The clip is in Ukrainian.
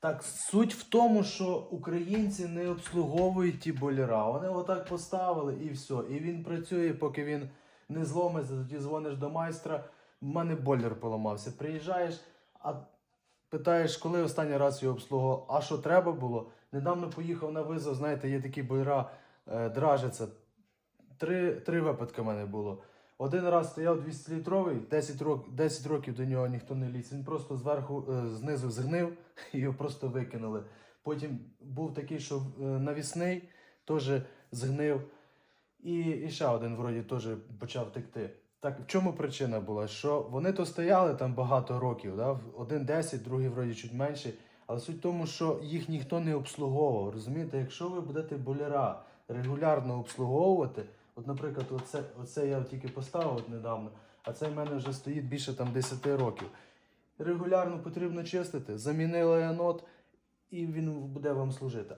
Так, суть в тому, що українці не обслуговують ті бойлера. Вони отак поставили і все. І він працює, поки він не зломиться, тоді дзвониш до майстра. У мене бойлер поламався. Приїжджаєш, а питаєш, коли останній раз його обслуговував, а що треба було? Недавно поїхав на визов, знаєте, є такі бойлера, е, дражаться. Три, три випадки в мене було. Один раз стояв 200-літровий, 10, рок, 10 років до нього ніхто не ліз. Він просто зверху, е, знизу згнив і його просто викинули. Потім був такий, що е, навісний, теж згнив. І, і ще один вроді теж почав текти. Так, в чому причина була? Що вони то стояли там багато років, да? один 10, другий вроді чуть менше. Але суть в тому, що їх ніхто не обслуговував. Розумієте, якщо ви будете боляра регулярно обслуговувати, от, наприклад, оце, оце я тільки поставив недавно, а це в мене вже стоїть більше там 10 років. Регулярно потрібно чистити, замінили анод, і він буде вам служити.